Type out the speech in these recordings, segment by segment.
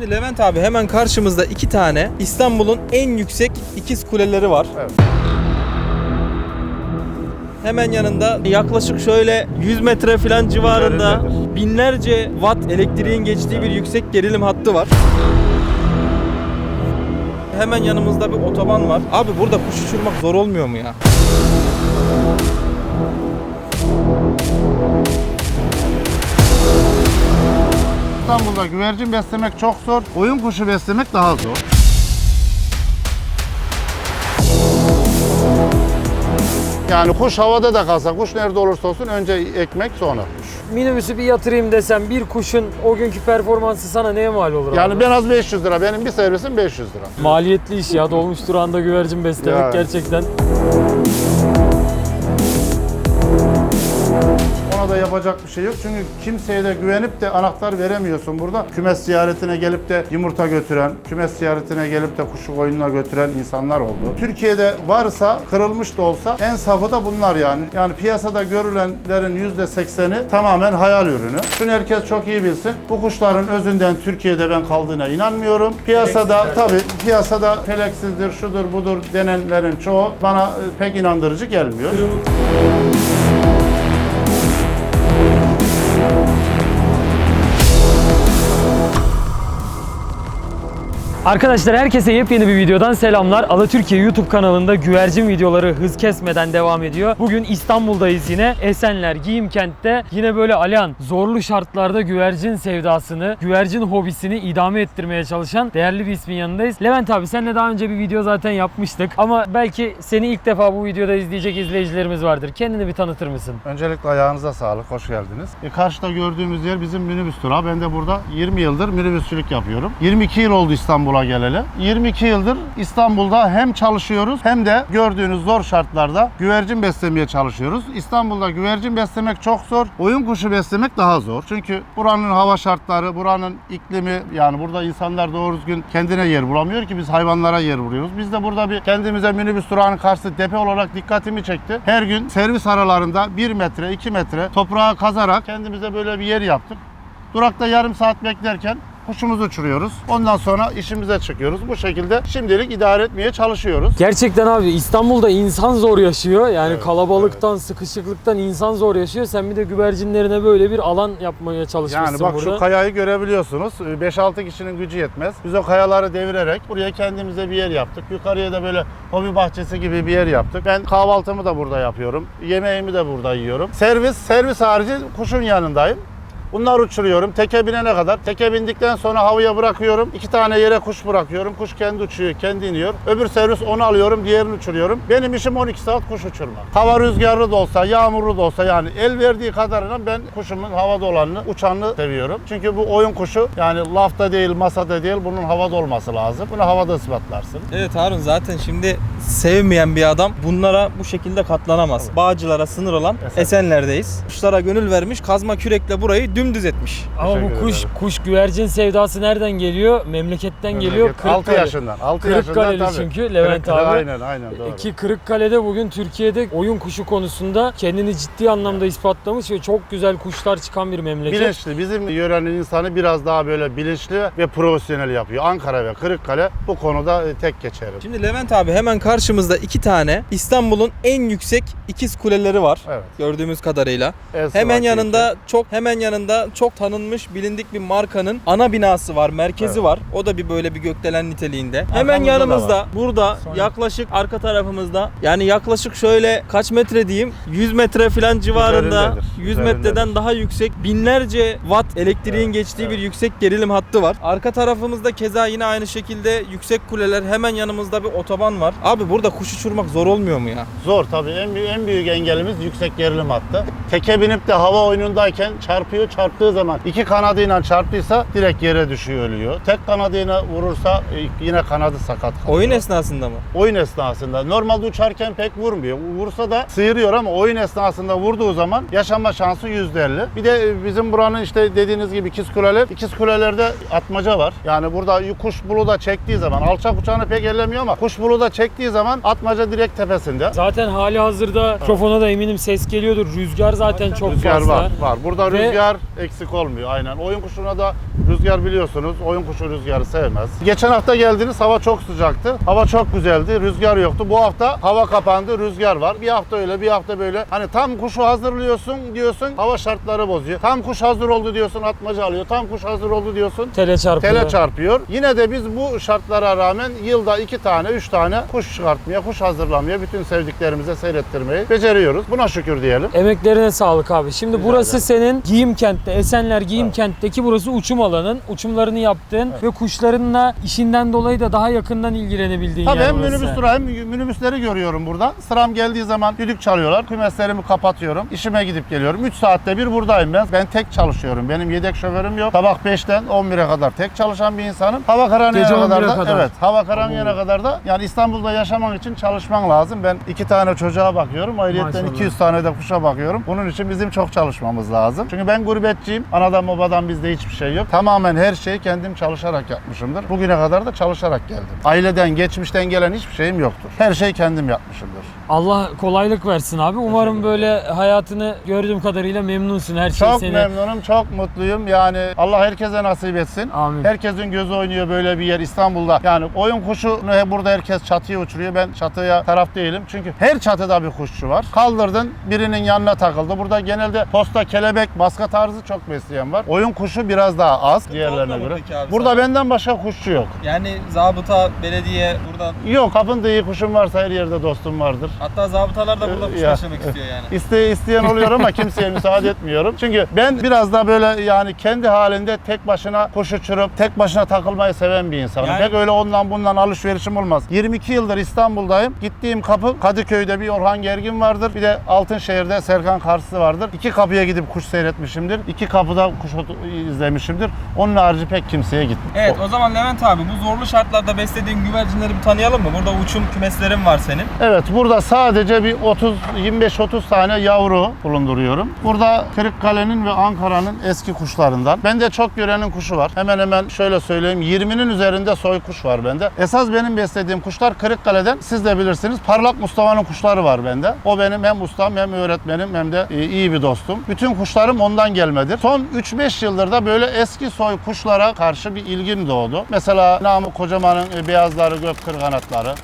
Şimdi Levent abi hemen karşımızda iki tane İstanbul'un en yüksek ikiz kuleleri var. Evet. Hemen yanında yaklaşık şöyle 100 metre falan civarında binlerce watt elektriğin geçtiği bir yüksek gerilim hattı var. Hemen yanımızda bir otoban var. Abi burada kuş uçurmak zor olmuyor mu ya? İstanbul'da güvercin beslemek çok zor. Oyun kuşu beslemek daha zor. Yani kuş havada da kalsa, kuş nerede olursa olsun önce ekmek sonra kuş. Minibüsü bir yatırayım desem bir kuşun o günkü performansı sana neye mal olur Yani abi? ben az 500 lira, benim bir servisim 500 lira. Maliyetli iş ya dolmuş durağında güvercin beslemek Ya. gerçekten. Ona da yapacak bir şey yok çünkü kimseye de güvenip de anahtar veremiyorsun burada. Kümes ziyaretine gelip de yumurta götüren, kümes ziyaretine gelip de kuşu oyununa götüren insanlar oldu. Türkiye'de varsa, kırılmış da olsa en safı da bunlar yani. Yani piyasada görülenlerin %80'i tamamen hayal ürünü. Şunu herkes çok iyi bilsin. Bu kuşların özünden Türkiye'de ben kaldığına inanmıyorum. Piyasada tabii piyasada peleksizdir, şudur budur denenlerin çoğu bana e, pek inandırıcı gelmiyor. Arkadaşlar herkese yepyeni bir videodan selamlar. Ala Türkiye YouTube kanalında güvercin videoları hız kesmeden devam ediyor. Bugün İstanbul'dayız yine. Esenler Giyim Kent'te yine böyle Alihan zorlu şartlarda güvercin sevdasını, güvercin hobisini idame ettirmeye çalışan değerli bir ismin yanındayız. Levent abi seninle daha önce bir video zaten yapmıştık ama belki seni ilk defa bu videoda izleyecek izleyicilerimiz vardır. Kendini bir tanıtır mısın? Öncelikle ayağınıza sağlık, hoş geldiniz. E, karşıda gördüğümüz yer bizim minibüs durağı. Ben de burada 20 yıldır minibüsçülük yapıyorum. 22 yıl oldu İstanbul'a geleli. 22 yıldır İstanbul'da hem çalışıyoruz hem de gördüğünüz zor şartlarda güvercin beslemeye çalışıyoruz. İstanbul'da güvercin beslemek çok zor. Oyun kuşu beslemek daha zor. Çünkü buranın hava şartları, buranın iklimi yani burada insanlar doğru düzgün kendine yer bulamıyor ki biz hayvanlara yer buluyoruz. Biz de burada bir kendimize minibüs durağının karşısı depe olarak dikkatimi çekti. Her gün servis aralarında 1 metre, 2 metre toprağı kazarak kendimize böyle bir yer yaptık. Durakta yarım saat beklerken kuşumuzu uçuruyoruz. Ondan sonra işimize çıkıyoruz. Bu şekilde şimdilik idare etmeye çalışıyoruz. Gerçekten abi İstanbul'da insan zor yaşıyor. Yani Evet, kalabalıktan, sıkışıklıktan insan zor yaşıyor. Sen bir de güvercinlerine böyle bir alan yapmaya çalışmışsın Yani bak burada. şu kayayı görebiliyorsunuz. 5-6 kişinin gücü yetmez. Biz o kayaları devirerek buraya kendimize bir yer yaptık. Yukarıya da böyle hobi bahçesi gibi bir yer yaptık. Ben kahvaltımı da burada yapıyorum. Yemeğimi de burada yiyorum. Servis, servis harici kuşun yanındayım. Bunlar uçuruyorum. Teke binene kadar. Teke bindikten sonra havaya bırakıyorum. İki tane yere kuş bırakıyorum. Kuş kendi uçuyor, kendi iniyor. Öbür servis onu alıyorum, diğerini uçuruyorum. Benim işim 12 saat kuş uçurmak. Hava rüzgarlı da olsa, yağmurlu da olsa yani el verdiği kadarıyla ben kuşumun havada olanını, uçanını seviyorum. Çünkü bu oyun kuşu yani lafta değil, masada değil, bunun havada olması lazım. Bunu havada ispatlarsın. Evet Harun zaten şimdi sevmeyen bir adam bunlara bu şekilde katlanamaz. Bağcılara sınır olan Esen. Esenler'deyiz. Kuşlara gönül vermiş kazma kürekle burayı dümdüz etmiş. Ama bu Teşekkür kuş ederim. kuş güvercin sevdası nereden geliyor? Memleketten geliyor. 6 Kırıkkale. yaşından. 6 yaşından tabii. çünkü Levent Kırıkkale, abi. Aynen aynen doğru. Ki Kırıkkale'de bugün Türkiye'de oyun kuşu konusunda kendini ciddi anlamda ispatlamış ve çok güzel kuşlar çıkan bir memleket. Bilinçli. Bizim yörenin insanı biraz daha böyle bilinçli ve profesyonel yapıyor. Ankara ve Kırıkkale bu konuda e, tek geçerim. Şimdi Levent abi hemen karşımızda iki tane İstanbul'un en yüksek ikiz kuleleri var. Evet. Gördüğümüz kadarıyla. Hemen yanında çok hemen yanında çok tanınmış bilindik bir markanın ana binası var, merkezi Evet. var. O da bir böyle bir gökdelen niteliğinde. Hemen Arkamızda da yanımızda burada yaklaşık arka tarafımızda yani yaklaşık şöyle kaç metre diyeyim 100 metre falan civarında Üzerindedir, 100 üzerindedir. metreden daha yüksek binlerce watt elektriğin Evet, geçtiği evet. bir yüksek gerilim hattı var. Arka tarafımızda keza yine aynı şekilde yüksek kuleler hemen yanımızda bir otoban var. Abi burada kuş uçurmak zor olmuyor mu ya? Zor tabii. En, en büyük engelimiz yüksek gerilim hattı. Teke binip de hava oyunundayken çarpıyor. Çarptığı zaman iki kanadıyla çarptıysa direkt yere düşüyor ölüyor. Tek kanadıyla vurursa e, yine kanadı sakat kalıyor. Oyun esnasında mı? oyun esnasında. Normalde uçarken pek vurmuyor. Vursa da sıyırıyor ama oyun esnasında vurduğu zaman yaşama şansı %50. Bir de e, bizim buranın işte dediğiniz gibi ikiz kuleler. İkiz kulelerde atmaca var. Yani burada kuş buluda çektiği zaman alçak uçağını pek ellemiyor ama kuş buluda çektiği zaman atmaca direkt tepesinde. Zaten hali hazırda mikrofona da eminim ses geliyordur. Rüzgar zaten çok Rüzgar fazla. var. Var. Burada Ve rüzgar eksik olmuyor aynen. Oyun kuşuna da rüzgar biliyorsunuz. Oyun kuşu rüzgarı sevmez. Geçen hafta geldiniz hava çok sıcaktı. Hava çok güzeldi. Rüzgar yoktu. Bu hafta hava kapandı. Rüzgar var. Bir hafta öyle bir hafta böyle. Hani tam kuşu hazırlıyorsun diyorsun. Hava şartları bozuyor. Tam kuş hazır oldu diyorsun atmaca alıyor. Tam kuş hazır oldu diyorsun. Tele çarpıyor. Tele çarpıyor. Yine de biz bu şartlara rağmen yılda iki tane, üç tane kuş çıkartmaya, kuş hazırlamaya, bütün sevdiklerimize seyrettirmeyi beceriyoruz. Buna şükür diyelim. Emeklerine sağlık abi. Şimdi burası senin giyim kentte, Esenler giyim kentteki burası uçum alanın. Uçumlarını yaptığın ve kuşlarınla işinden dolayı da daha yakından ilgilenebildiğin Tabii yer hem burası. minibüs durağı hem minibüsleri görüyorum buradan. Sıram geldiği zaman düdük çalıyorlar. Kümeslerimi kapatıyorum. İşime gidip geliyorum. 3 saatte bir buradayım ben. Ben tek çalışıyorum. Benim yedek şoförüm yok. Sabah 5'ten 11'e kadar tek çalışan bir insanım. Hava Gece kadar 11'e da kadar. evet. Hava kararınca kadar da yani İstanbul'da yaşamak için çalışman lazım. Ben iki tane çocuğa bakıyorum. Ayrıyetten Maşallah. 200 tane de kuşa bakıyorum. Bunun için bizim çok çalışmamız lazım. Çünkü ben gurbetçiyim. Anadan babadan bizde hiçbir şey yok. Tamamen her şeyi kendim çalışarak yapmışımdır. Bugüne kadar da çalışarak geldim. Aileden, geçmişten gelen hiçbir şeyim yoktur. Her şeyi kendim yapmışımdır. Allah kolaylık versin abi. Umarım böyle hayatını gördüğüm kadarıyla memnunsun. Her şey Çok seni memnunum, çok mutluyum. Yani Allah herkese nasip etsin. Amin. Herkesin gözü oynuyor böyle bir yer İstanbul'da. Yani oyun kuşunu burada herkes çatıya uçuruyor. Ben çatıya taraf değilim. Çünkü her çatıda bir kuşçu var. Kaldırdın birinin yanına takıldı. Burada genelde posta, kelebek, baska tarzı çok besleyen var. Oyun kuşu biraz daha az diğerlerine mu göre. peki abi Burada sana? benden başka kuşçu yok. Yani zabıta, belediye buradan Yok kapında iyi kuşum varsa her yerde dostum vardır. Hatta zabıtalar da burada kuş Ya. beslemek istiyor yani. İste, isteyen oluyor ama kimseye müsaade etmiyorum. Çünkü ben biraz da böyle yani kendi halinde tek başına kuş uçurup tek başına takılmayı seven bir insanım. Yani- Pek öyle ondan bundan alışverişim olmaz. 22 yıldır İstanbul'dayım. Gittiğim kapı Kadıköy'de bir Orhan Gergin vardır. Bir de Altınşehir'de Serkan Karsı vardır. İki kapıya gidip kuş seyretmişimdir. İki kapıda kuş izlemişimdir. Onun harici pek kimseye gitmem. Evet o zaman Levent abi bu zorlu şartlarda beslediğin güvercinleri bir tanıyalım mı? Burada uçum kümeslerin var senin. Evet burada sadece bir 30 25-30 tane yavru bulunduruyorum. Burada Kırıkkale'nin ve Ankara'nın eski kuşlarından. Bende çok görenin kuşu var. Hemen hemen şöyle söyleyeyim 20'nin üzerinde soy kuş var bende. Esas benim beslediğim kuşlar Kırıkkale'den siz de bilirsiniz. Parlak Mustafa'nın kuşları var bende. O benim hem ustam hem öğretmenim hem de e, iyi bir dostum. Bütün kuşlarım ondan gelmedir. Son 3-5 yıldır da böyle eski soy kuşlara karşı bir ilgim doğdu. Mesela Namık Kocaman'ın e, beyazları, gök kırganatları,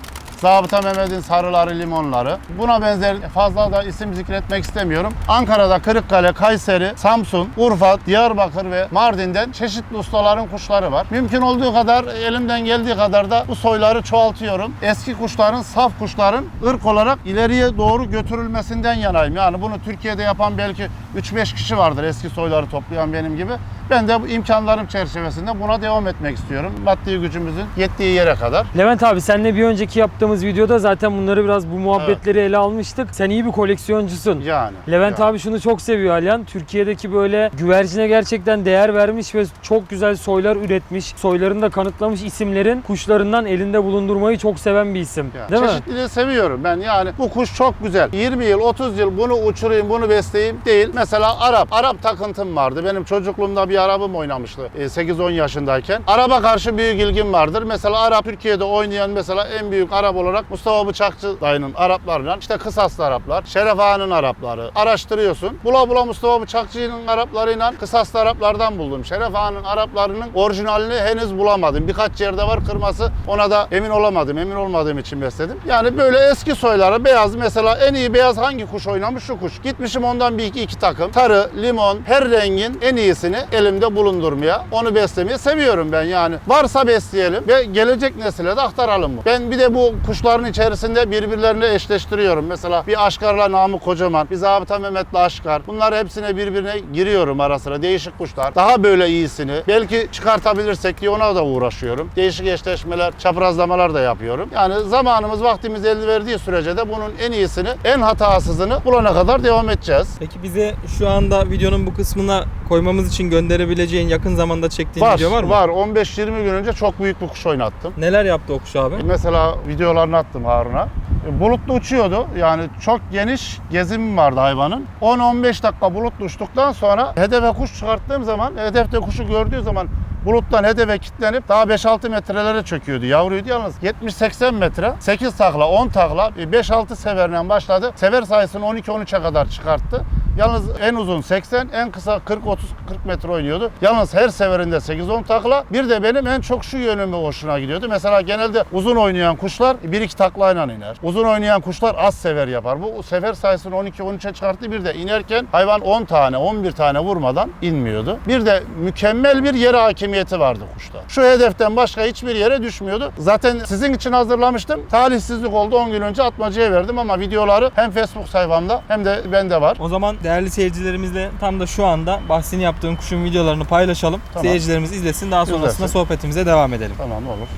Zabıta Mehmet'in sarıları, limonları. Buna benzer fazla da isim zikretmek istemiyorum. Ankara'da Kırıkkale, Kayseri, Samsun, Urfa, Diyarbakır ve Mardin'den çeşitli ustaların kuşları var. Mümkün olduğu kadar, elimden geldiği kadar da bu soyları çoğaltıyorum. Eski kuşların, saf kuşların ırk olarak ileriye doğru götürülmesinden yanayım. Yani bunu Türkiye'de yapan belki 3-5 kişi vardır eski soyları toplayan benim gibi. Ben de bu imkanlarım çerçevesinde buna devam etmek istiyorum. Maddi gücümüzün yettiği yere kadar. Levent abi seninle bir önceki yaptığımız videoda zaten bunları biraz bu muhabbetleri ele almıştık. Sen iyi bir koleksiyoncusun. Yani. Levent yani. abi şunu çok seviyor Alihan. Türkiye'deki böyle güvercine gerçekten değer vermiş ve çok güzel soylar üretmiş. Soylarını da kanıtlamış isimlerin kuşlarından elinde bulundurmayı çok seven bir isim. Ya, Değil mi? çeşitliliği seviyorum ben yani bu kuş çok güzel. 20 yıl 30 yıl bunu uçurayım bunu besleyeyim değil. Mesela Arap. Arap takıntım vardı. Benim çocukluğumda bir Arap'ım oynamıştı e, 8-10 yaşındayken. Araba karşı büyük ilgim vardır. Mesela Arap Türkiye'de oynayan mesela en büyük Arap olarak Mustafa Bıçakçı dayının Araplarıyla işte Kısaslı Araplar, Şeref Ağa'nın Arapları araştırıyorsun. Bula bula Mustafa Bıçakçı'nın Araplarıyla Kısaslı Araplardan buldum. Şeref Ağa'nın Araplarının orijinalini henüz bulamadım. Birkaç yerde var kırması ona da emin olamadım. Emin olmadığım için besledim. Yani böyle eski soyları beyaz mesela en iyi beyaz hangi kuş oynamış şu kuş. Gitmişim ondan bir iki, iki takım. Sarı, limon, her rengin en iyisini elimde bulundurmaya, onu beslemeyi seviyorum ben yani. Varsa besleyelim ve gelecek nesile de aktaralım. Ben bir de bu kuşların içerisinde birbirlerine eşleştiriyorum. Mesela bir Aşkar'la Namık Kocaman, bir Zabıta Mehmet'le Aşkar. Bunlar hepsine birbirine giriyorum ara sıra. Değişik kuşlar. Daha böyle iyisini belki çıkartabilirsek diye ona da uğraşıyorum. Değişik eşleşmeler, çaprazlamalar da yapıyorum. Yani zamanımız, vaktimiz el verdiği sürece de bunun en iyisini, en hatasızını bulana kadar devam edeceğiz. Peki bize şu anda videonun bu kısmına koymamız için gönderebileceğin yakın zamanda çektiğin Var, video var mı? var. 15-20 gün önce çok büyük bir kuş oynattım. Neler yaptı o kuş abi? Mesela videolarını attım Harun'a. E, Bulutlu uçuyordu. Yani çok geniş gezimi vardı hayvanın. 10-15 dakika bulutlu uçtuktan sonra hedefe kuş çıkarttığım zaman, hedefte kuşu gördüğü zaman buluttan hedefe kilitlenip daha 5-6 metrelere çöküyordu. Yavruydu yalnız 70-80 metre 8 takla 10 takla 5-6 severle başladı. Sever sayısını 12-13'e kadar çıkarttı. Yalnız en uzun 80, en kısa 40-30-40 metre oynuyordu. Yalnız her severinde 8-10 takla. Bir de benim en çok şu yönümü hoşuna gidiyordu. Mesela genelde uzun oynayan kuşlar 1-2 taklayla iner. Uzun oynayan kuşlar az sever yapar. Bu sefer sayısını 12-13'e çıkarttı. Bir de inerken hayvan 10 tane, 11 tane vurmadan inmiyordu. Bir de mükemmel bir yere hakimiyeti vardı kuşta. Şu hedeften başka hiçbir yere düşmüyordu. Zaten sizin için hazırlamıştım. Talihsizlik oldu 10 gün önce atmacaya verdim ama videoları hem Facebook sayfamda hem de bende var. O zaman değerli seyircilerimizle tam da şu anda bahsini yaptığın kuşun videolarını paylaşalım. Tamam. Seyircilerimiz izlesin. Daha sonrasında İzlesin. sohbetimize devam edelim. Tamam olur.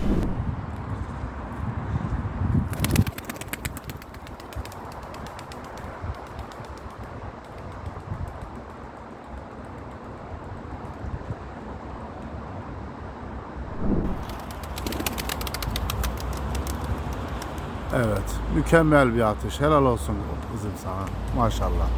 Evet, mükemmel bir atış. Helal olsun kızım sana. Maşallah.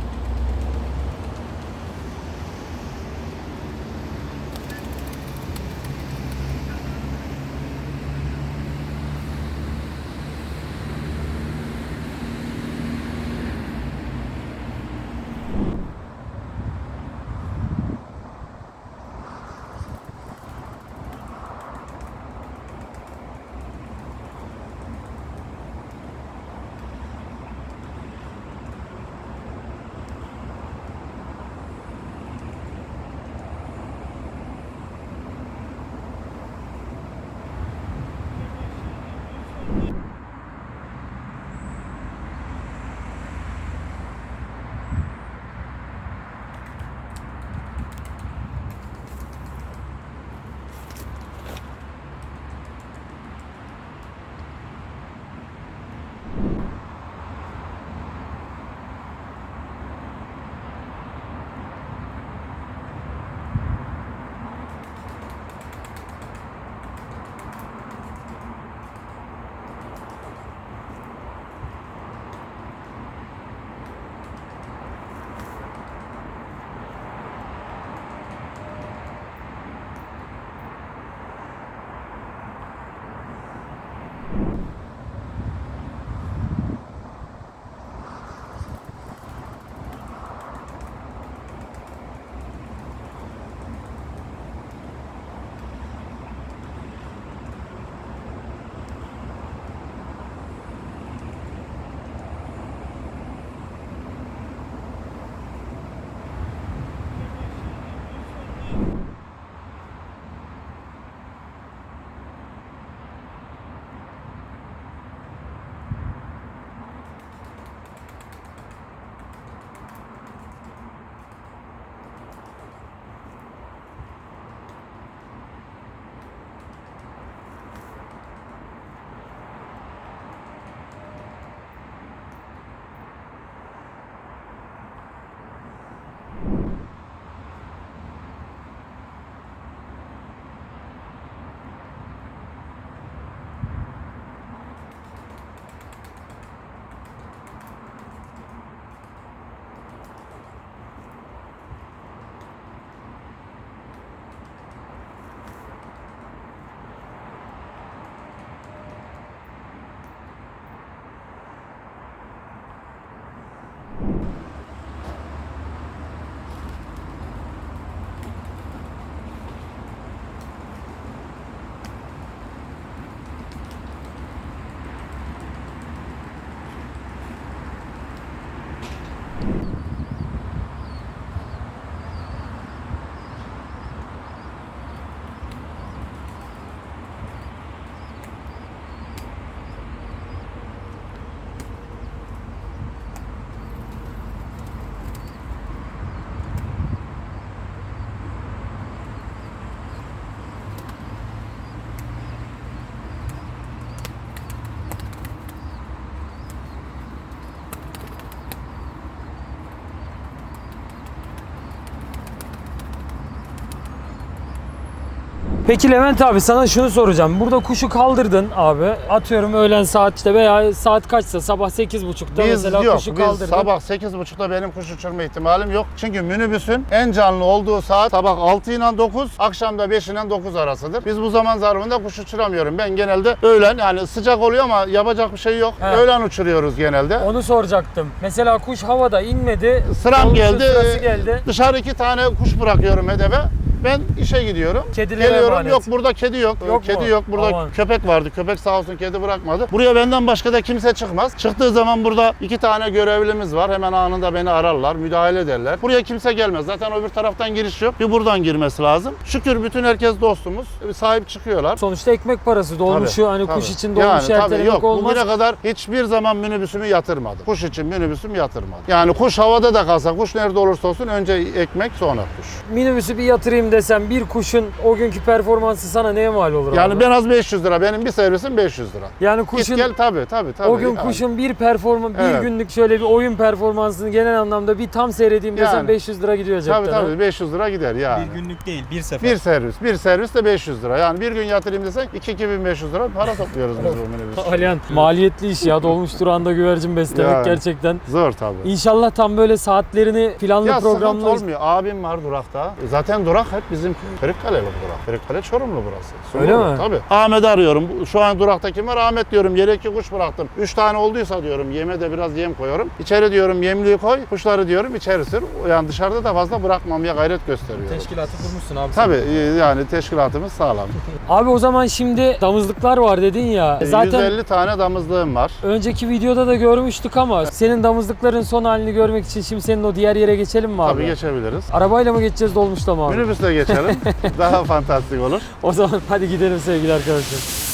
Peki Levent abi sana şunu soracağım. Burada kuşu kaldırdın abi. Atıyorum öğlen saat işte veya saat kaçsa sabah 8.30'da Biz mesela yok. kuşu Biz kaldırdın. sabah 8.30'da benim kuş uçurma ihtimalim yok. Çünkü minibüsün en canlı olduğu saat sabah 6 ile 9, akşam da 5 ile 9 arasıdır. Biz bu zaman zarfında kuş uçuramıyorum. Ben genelde öğlen yani sıcak oluyor ama yapacak bir şey yok. He. Öğlen uçuruyoruz genelde. Onu soracaktım. Mesela kuş havada inmedi. Sıram geldi. Geldi. Dışarı iki tane kuş bırakıyorum hedefe. Ben işe gidiyorum. Kedilere Geliyorum. emanet. Yok burada kedi yok. Yok kedi mu? yok. Burada Aman. köpek vardı. Köpek sağ olsun kedi bırakmadı. Buraya benden başka da kimse çıkmaz. Çıktığı zaman burada iki tane görevlimiz var. Hemen anında beni ararlar. Müdahale ederler. Buraya kimse gelmez. Zaten öbür taraftan giriş yok. Bir buradan girmesi lazım. Şükür bütün herkes dostumuz. Bir Sahip çıkıyorlar. Sonuçta ekmek parası dolmuşu Tabii, hani tabii. kuş için dolmuş yani, tabii, yok. olmaz. Bugüne kadar hiçbir zaman minibüsümü yatırmadım. Kuş için minibüsüm yatırmadım. Yani kuş havada da kalsa, kuş nerede olursa olsun önce ekmek sonra kuş. Minibüsü bir yatırayım desem bir kuşun o günkü performansı sana neye mal olur Yani abi? ben az 500 lira. Benim bir servisim 500 lira. yani Git kuşun gel tabii tabii tabii. o gün Yani. kuşun bir performans bir Evet. günlük şöyle bir oyun performansını genel anlamda bir tam seyredeyim desem Yani. 500 lira gidiyor cepten. Tabii ha? tabii 500 lira gider yani. Bir günlük değil, bir sefer. Bir servis. Bir servis de 500 lira. Yani bir gün yatırayım desen 2500 lira para topluyoruz biz bu minibüs. Alihan maliyetli iş ya dolmuş durağında güvercin beslemek Yani. gerçekten. Zor tabii. İnşallah tam böyle saatlerini planlı Ya sıkıntı programlı olmuyor. Abim var durakta. Zaten durak hep bizim Kırıkkale'li durak. Kırıkkale Çorumlu burası. Öyle Sorun mi? Tabii. Ahmet'i arıyorum. Şu an durakta kim var? Ahmet diyorum. Yere iki kuş bıraktım. Üç tane olduysa diyorum yeme de biraz yem koyuyorum. İçeri diyorum yemliği koy. Kuşları diyorum içeri sür. Yani dışarıda da fazla bırakmamaya gayret gösteriyorum. Teşkilatı kurmuşsun abi. sen. Tabii e, yani teşkilatımız sağlam. Abi o zaman şimdi damızlıklar var dedin ya. Zaten 150 tane damızlığım var. önceki videoda da görmüştük ama senin damızlıkların son halini görmek için şimdi senin o diğer yere geçelim mi abi? Tabii geçebiliriz. Arabayla mı geçeceğiz dolmuşla mı abi? Minibüsle geçelim. Daha fantastik olur. O zaman hadi gidelim sevgili arkadaşlar.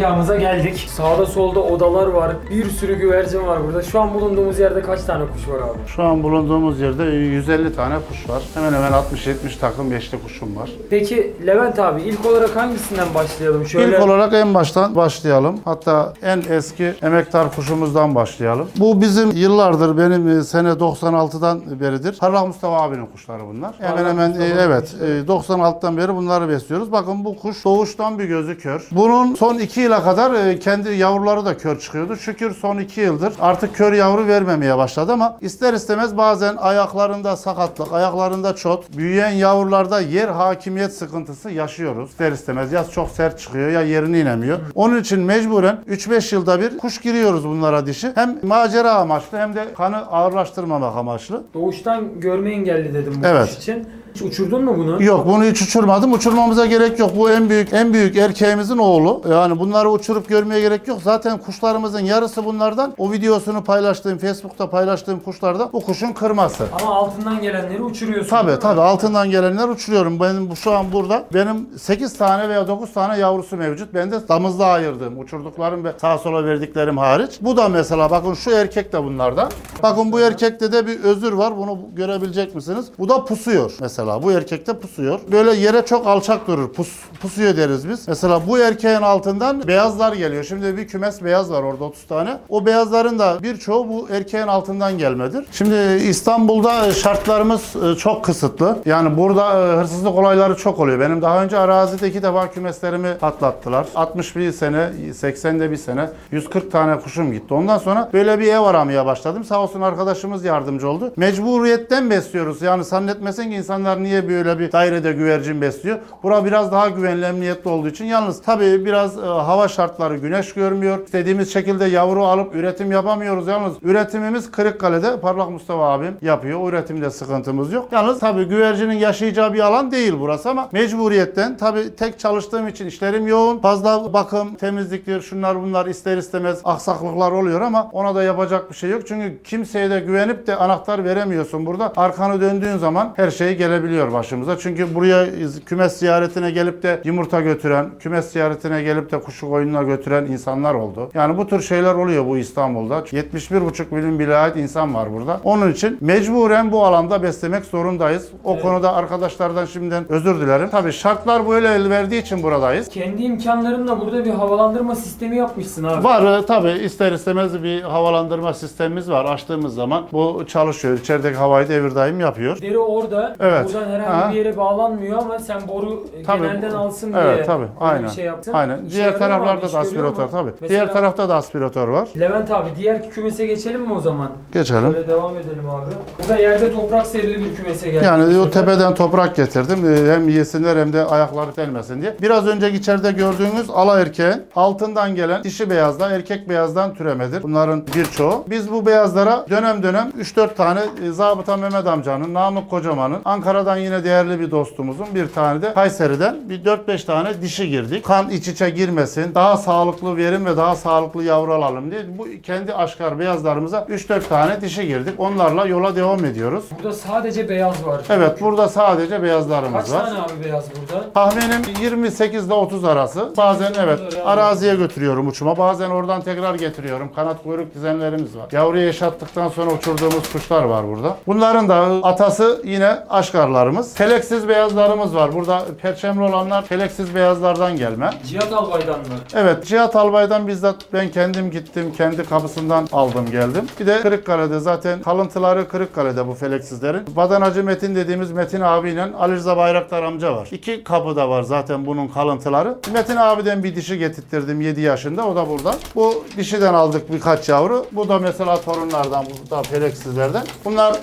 Karargahımıza geldik. Sağda solda odalar var. Bir sürü güvercin var burada. Şu an bulunduğumuz yerde kaç tane kuş var abi? Şu an bulunduğumuz yerde 150 tane kuş var. Hemen hemen 60-70 takım beşli kuşum var. Peki Levent abi ilk olarak hangisinden başlayalım? Şöyle İlk olarak en baştan başlayalım. Hatta en eski emektar kuşumuzdan başlayalım. Bu bizim yıllardır benim e, sene 96'dan beridir. Parlak Mustafa abinin kuşları bunlar. hemen hemen e, evet e, 96'dan beri bunları besliyoruz. Bakın bu kuş doğuştan bir gözü kör. Bunun son 2 yıla kadar e, kendi yavruları da kör çıkıyordu. Şükür son 2 yıldır artık kör yavru vermemeye başladı ama ister istemez bazen ayaklarında sakatlık, ayaklarında çot, büyüyen yavrularda yer hakimiyet sıkıntısı yaşıyoruz. İster istemez ya çok sert çıkıyor ya yerini inemiyor. Onun için mecburen 3-5 yılda bir kuş giriyoruz bunlara dişi. Hem macera amaçlı hem de kanı ağırlaştırmamak amaçlı. Doğuştan görme engelli dedim bu Evet. kuş için. Hiç uçurdun mu bunu? Yok bunu hiç uçurmadım. Uçurmamıza gerek yok. Bu en büyük en büyük erkeğimizin oğlu. Yani bunları uçurup görmeye gerek yok. Zaten kuşlarımızın yarısı bunlardan. O videosunu paylaştığım, Facebook'ta paylaştığım kuşlarda bu kuşun kırması. Ama altından gelenleri uçuruyorsun. Tabii tabii altından gelenler uçuruyorum. Benim bu şu an burada benim 8 tane veya 9 tane yavrusu mevcut. Ben de damızda ayırdığım, uçurduklarım ve sağa sola verdiklerim hariç. Bu da mesela bakın şu erkek de bunlardan. Bakın bu erkekte de bir özür var. Bunu görebilecek misiniz? Bu da pusuyor mesela. Bu erkekte pusuyor. Böyle yere çok alçak durur. Pus, pusuyor deriz biz. Mesela bu erkeğin altından beyazlar geliyor. Şimdi bir kümes beyaz var orada 30 tane. O beyazların da birçoğu bu erkeğin altından gelmedir. Şimdi İstanbul'da şartlarımız e, çok kısıtlı. Yani burada e, hırsızlık olayları çok oluyor. Benim daha önce arazide iki defa kümeslerimi patlattılar. 61 sene, 80'de bir sene 140 tane kuşum gitti. Ondan sonra böyle bir ev aramaya başladım. Sağ olsun arkadaşımız yardımcı oldu. Mecburiyetten besliyoruz. Yani zannetmesin ki insanlar niye böyle bir dairede güvercin besliyor. Bura biraz daha güvenli, emniyetli olduğu için. Yalnız tabii biraz e, hava şartları güneş görmüyor. İstediğimiz şekilde yavru alıp üretim yapamıyoruz. Yalnız üretimimiz Kırıkkale'de Parlak Mustafa abim yapıyor. O üretimde sıkıntımız yok. Yalnız tabii güvercinin yaşayacağı bir alan değil burası ama mecburiyetten tabii tek çalıştığım için işlerim yoğun. Fazla bakım, temizliktir, şunlar bunlar ister istemez aksaklıklar oluyor ama ona da yapacak bir şey yok. Çünkü kimseye de güvenip de anahtar veremiyorsun burada. Arkanı döndüğün zaman her şey gele gelebiliyor başımıza. Çünkü buraya kümes ziyaretine gelip de yumurta götüren, kümes ziyaretine gelip de kuşu koyununa götüren insanlar oldu. Yani bu tür şeyler oluyor bu İstanbul'da. 71,5 milyon vilayet insan var burada. Onun için mecburen bu alanda beslemek zorundayız. O Evet. konuda arkadaşlardan şimdiden özür dilerim. Tabii şartlar böyle el verdiği için buradayız. Kendi imkanlarınla burada bir havalandırma sistemi yapmışsın abi. Var e, tabii ister istemez bir havalandırma sistemimiz var. Açtığımız zaman bu çalışıyor. İçerideki havayı devir daim yapıyor. Deri orada. Evet. Buradan herhangi Ha. bir yere bağlanmıyor ama sen boru e, Tabii. genelden alsın diye Evet tabii aynen. bir şey yaptın. Aynen. İşe Diğer taraflarda da aspiratör tabii. Mesela- Diğer tarafta da aspiratör var. Levent abi diğer kümese geçelim mi o zaman? Geçelim. Böyle devam edelim abi. Burada yerde toprak serili bir kümese geldik. Yani bu o tepeden toprak getirdim. Ee, Hem yesinler hem de ayakları delmesin diye. Biraz önceki içeride gördüğünüz ala erkeğin altından gelen dişi beyazda erkek beyazdan türemedir. Bunların birçoğu. Biz bu beyazlara dönem dönem 3-4 tane e, Zabıta Mehmet amcanın, Namık Kocaman'ın, Ankara'dan yine değerli bir dostumuzun bir tane de Kayseri'den bir 4-5 tane dişi girdik. Kan iç içe girmesin, daha sağlıklı verim ve daha sağlıklı yavru alalım diye bu kendi aşkar beyazlarımıza 3-4 tane dişi girdik. Onlarla yola devam ediyoruz. Burada sadece beyaz var. Evet burada sadece beyazlarımız Kaç var. tane abi beyaz burada? Tahminim 28 ile 30 arası. Bazen evet araziye götürüyorum uçuma. Bazen oradan tekrar getiriyorum. Kanat kuyruk dizenlerimiz var. Yavruyu yaşattıktan sonra uçurduğumuz kuşlar var burada. Bunların da atası yine aşkarlarımız. Teleksiz beyazlarımız var. Burada perçemli olanlar teleksiz beyazlardan gelme. Cihat Albay'dan mı? Evet Cihat Albay'dan bizzat ben kendim gittim. Kendi kapısından aldım geldim. Bir de Kırıkkale'de zaten kalıntıları Kırıkkale'de bu feleksizlerin. Badanacı Metin dediğimiz Metin abiyle Ali Rıza Bayraktar amca var. İki kapıda var zaten bunun kalıntıları. Metin abiden bir dişi getirttirdim 7 yaşında. O da burada. Bu dişiden aldık birkaç yavru. Bu da mesela torunlardan, bu da feleksizlerden. Bunlar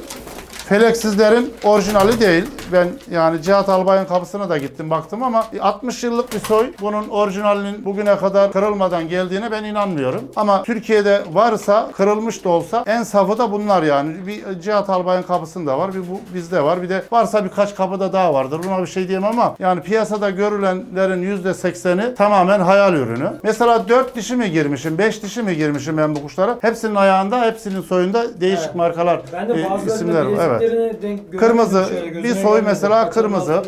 Feleksizlerin orijinali değil. Ben yani Cihat Albay'ın kapısına da gittim baktım ama 60 yıllık bir soy bunun orijinalinin bugüne kadar kırılmadan geldiğine ben inanmıyorum. Ama Türkiye'de varsa kırılmış da olsa en safı da bunlar yani. Bir Cihat Albay'ın kapısında var bir bu bizde var. Bir de varsa birkaç kapıda daha vardır. Buna bir şey diyemem ama yani piyasada görülenlerin %80'i tamamen hayal ürünü. Mesela 4 dişi mi girmişim, 5 dişi mi girmişim ben bu kuşlara? Hepsinin ayağında, hepsinin soyunda değişik Evet. markalar, Ben de e, isimler var. Evet. denk Kırmızı, bir soy. Mesela kırmızı.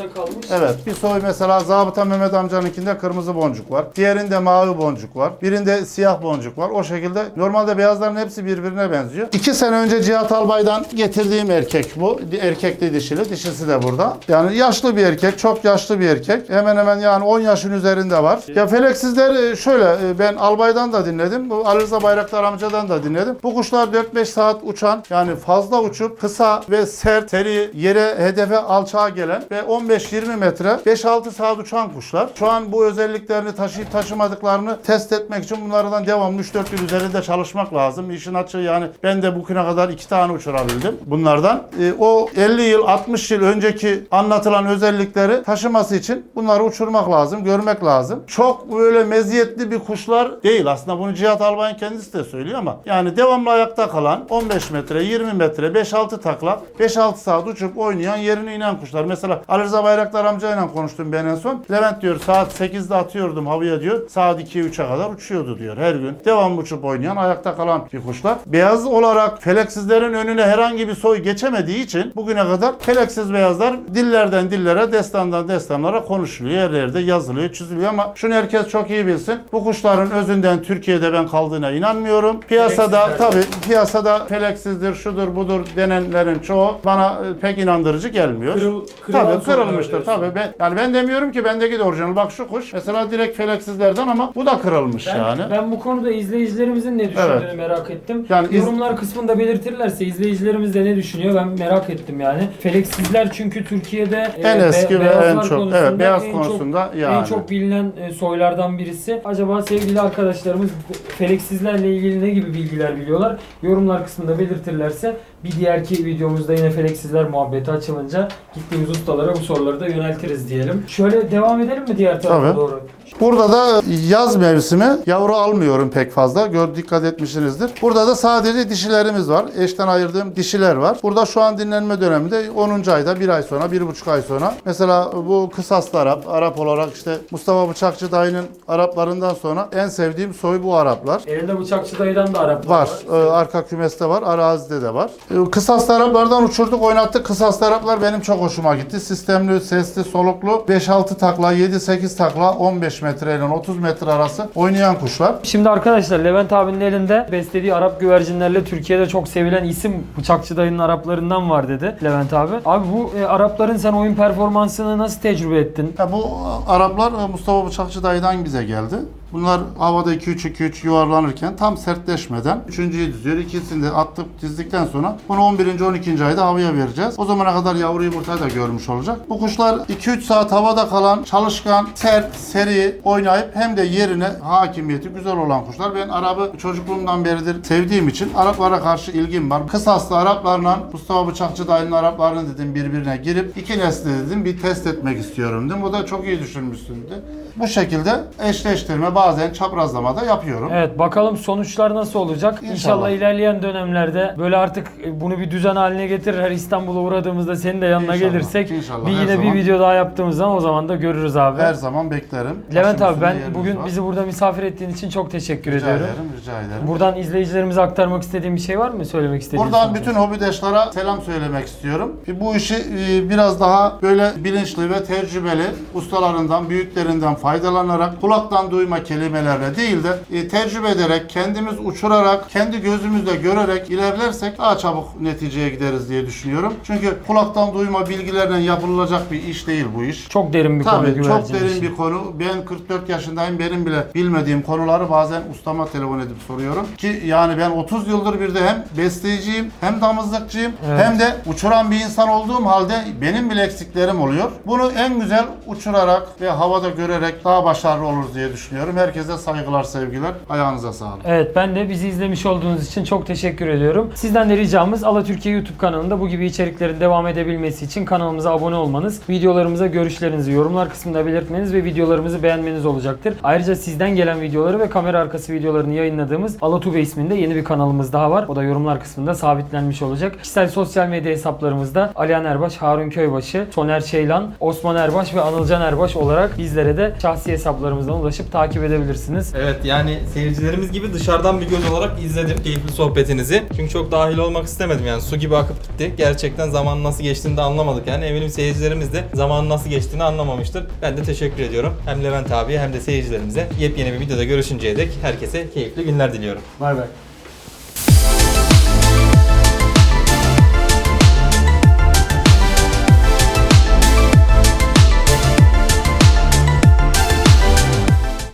Evet bir soy mesela Zabıta Mehmet amcanınkinde kırmızı boncuk var. Diğerinde mavi boncuk var. Birinde siyah boncuk var. O şekilde normalde beyazların hepsi birbirine benziyor. İki sene önce Cihat Albay'dan getirdiğim erkek bu. Erkekli dişili. Dişisi de burada. Yani yaşlı bir erkek. Çok yaşlı bir erkek. Hemen hemen yani 10 yaşın üzerinde var. Ya feleksizler e, şöyle e, ben Albay'dan da dinledim. Bu Ali Rıza Bayraktar amcadan da dinledim. Bu kuşlar 4-5 saat uçan yani fazla uçup kısa ve sert, seri, yere, hedefe, alçağa gelen ve 15-20 metre 5-6 saat uçan kuşlar. Şu an bu özelliklerini taşıyıp taşımadıklarını test etmek için bunlardan devamlı 3-4 yıl üzerinde çalışmak lazım. İşin açığı yani ben de bugüne kadar 2 tane uçurabildim bunlardan. E, o 50 yıl, 60 yıl önceki anlatılan özellikleri taşıması için bunları uçurmak lazım, görmek lazım. Çok böyle meziyetli bir kuşlar değil. Aslında bunu Cihat Albay'ın kendisi de söylüyor ama yani devamlı ayakta kalan 15 metre, 20 metre, 5-6 takla, 5-6 saat uçup oynayan yerine inen kuşlar. Mesela Ali Rıza Bayraktar amcayla konuştum ben en son. Levent diyor saat 8'de atıyordum havaya diyor. Saat 2'ye 3'e kadar uçuyordu diyor her gün. Devamlı uçup oynayan, ayakta kalan bir kuşlar. Beyaz olarak feleksizlerin önüne herhangi bir soy geçemediği için bugüne kadar feleksiz beyazlar dillerden dillere, destandan destanlara konuşuluyor. Yerlerde yazılıyor, çiziliyor ama şunu herkes çok iyi bilsin. Bu kuşların özünden Türkiye'de ben kaldığına inanmıyorum. Piyasada tabii piyasada feleksizdir, şudur budur denenlerin çoğu bana e, pek inandırıcı gelmiyor. Kırıl- tabii kırılmıştır tabii. Ben, yani ben demiyorum ki bendeki de orijinal. Bak şu kuş mesela direkt feleksizlerden ama bu da kırılmış Ben, yani. ben bu konuda izleyicilerimizin ne düşündüğünü Evet. merak ettim. Yani iz- Yorumlar kısmında belirtirlerse izleyicilerimiz de ne düşünüyor ben merak ettim yani. Feleksizler çünkü Türkiye'de e, En eski ve en çok- evet, beyaz en konusunda çok, yani. En çok bilinen e, soylardan birisi. Acaba sevgili arkadaşlarımız feleksizlerle ilgili ne gibi bilgiler biliyorlar? Yorumlar kısmında belirtirlerse bir diğerki videomuzda yine feleksizler muhabbeti açılınca gittiğimiz ustalara bu soruları da yöneltiriz diyelim. Şöyle devam edelim mi diğer tarafa Tabii. doğru? Burada da yaz mevsimi yavru almıyorum pek fazla. Gör dikkat etmişsinizdir. Burada da sadece dişilerimiz var. Eşten ayırdığım dişiler var. Burada şu an dinlenme döneminde 10. ayda bir ay sonra, bir buçuk ay sonra. Mesela bu kısaslı Arap, Arap olarak işte Mustafa Bıçakçı dayının Araplarından sonra en sevdiğim soy bu Araplar. Elinde bıçakçı dayıdan da Arap Var. Ee, arka kümeste var. Arazide de var. Ee, Kısaslı Araplardan uçurduk, oynattık. Kısaslı Araplar benim çok hoşuma gitti. Sistemli, sesli, soluklu. 5-6 takla, 7-8 takla, 15 metre ile 30 metre arası oynayan kuşlar. Şimdi arkadaşlar Levent abinin elinde beslediği Arap güvercinlerle Türkiye'de çok sevilen isim Bıçakçı dayının Araplarından var dedi Levent abi. Abi bu e, Arapların sen oyun performansını nasıl tecrübe ettin? Ya bu Araplar e, Mustafa Bıçakçı dayıdan bize geldi. Bunlar havada 2-3-2-3 yuvarlanırken tam sertleşmeden üçüncüyü diziyor. İkisini de attıp dizdikten sonra bunu 11. 12. ayda havaya vereceğiz. O zamana kadar yavru yumurtayı da görmüş olacak. Bu kuşlar 2-3 saat havada kalan, çalışkan, sert, seri oynayıp hem de yerine hakimiyeti güzel olan kuşlar. Ben Arap'ı çocukluğumdan beridir sevdiğim için Araplara karşı ilgim var. Kısaslı Araplarla Mustafa Bıçakçı dayının Araplarını dedim birbirine girip iki nesli dedim bir test etmek istiyorum dedim. O da çok iyi düşünmüşsün dedi. Bu şekilde eşleştirme bazen çaprazlama da yapıyorum. Evet bakalım sonuçlar nasıl olacak? İnşallah, İnşallah. ilerleyen dönemlerde böyle artık bunu bir düzen haline getirir. Her İstanbul'a uğradığımızda senin de yanına İnşallah, gelirsek inşallah, bir her yine bir zaman. video daha yaptığımız zaman o zaman da görürüz abi. Her zaman beklerim. Levent Başım abi ben bugün var. bizi burada misafir ettiğin için çok teşekkür rica ediyorum. ederim, rica ederim. Buradan izleyicilerimize aktarmak istediğin bir şey var mı? Söylemek istediğin Buradan son bütün hobidaşlara selam söylemek istiyorum. E, Bu işi e, biraz daha böyle bilinçli ve tecrübeli ustalarından, büyüklerinden faydalanarak kulaktan duyma kelimelerle değil de e, tecrübe ederek, kendimiz uçurarak, kendi gözümüzle görerek ilerlersek daha çabuk neticeye gideriz diye düşünüyorum. Çünkü kulaktan duyma bilgilerle yapılacak bir iş değil bu iş. Çok derin bir konu Tabii çok derin işi. bir konu. Ben 44 yaşındayım. Benim bile bilmediğim konuları bazen ustama telefon edip soruyorum. Ki yani ben 30 yıldır bir de hem besleyiciyim hem damızlıkçıyım Evet. hem de uçuran bir insan olduğum halde benim bile eksiklerim oluyor. Bunu en güzel uçurarak ve havada görerek daha başarılı oluruz diye düşünüyorum. Herkese saygılar, sevgiler. Ayağınıza sağlık. Evet ben de bizi izlemiş olduğunuz için çok teşekkür ediyorum. Sizden de ricamız Ala Türkiye YouTube kanalında bu gibi içeriklerin devam edebilmesi için kanalımıza abone olmanız, videolarımıza görüşlerinizi yorumlar kısmında belirtmeniz ve videolarımızı beğenmeniz olacaktır. Ayrıca sizden gelen videoları ve kamera arkası videolarını yayınladığımız Alatube isminde yeni bir kanalımız daha var. O da yorumlar kısmında sabitlenmiş olacak. Kişisel sosyal medya hesaplarımızda Alihan Erbaş, Harun Köybaşı, Soner Şeylan, Osman Erbaş ve Anılcan Erbaş olarak bizlere de şahsi hesaplarımızdan ulaşıp takip edebilirsiniz. Evet yani seyircilerimiz gibi dışarıdan bir göz olarak izledim keyifli sohbetinizi. Çünkü çok dahil olmak istemedim yani su gibi akıp gitti. Gerçekten zaman nasıl geçtiğini de anlamadık yani. Eminim seyircilerimiz de zamanın nasıl geçtiğini anlamamıştır. Ben de teşekkür ediyorum. Hem Levent abiye hem de seyircilerimize. Yepyeni bir videoda görüşünceye dek herkese keyifli günler diliyorum. Bay bay.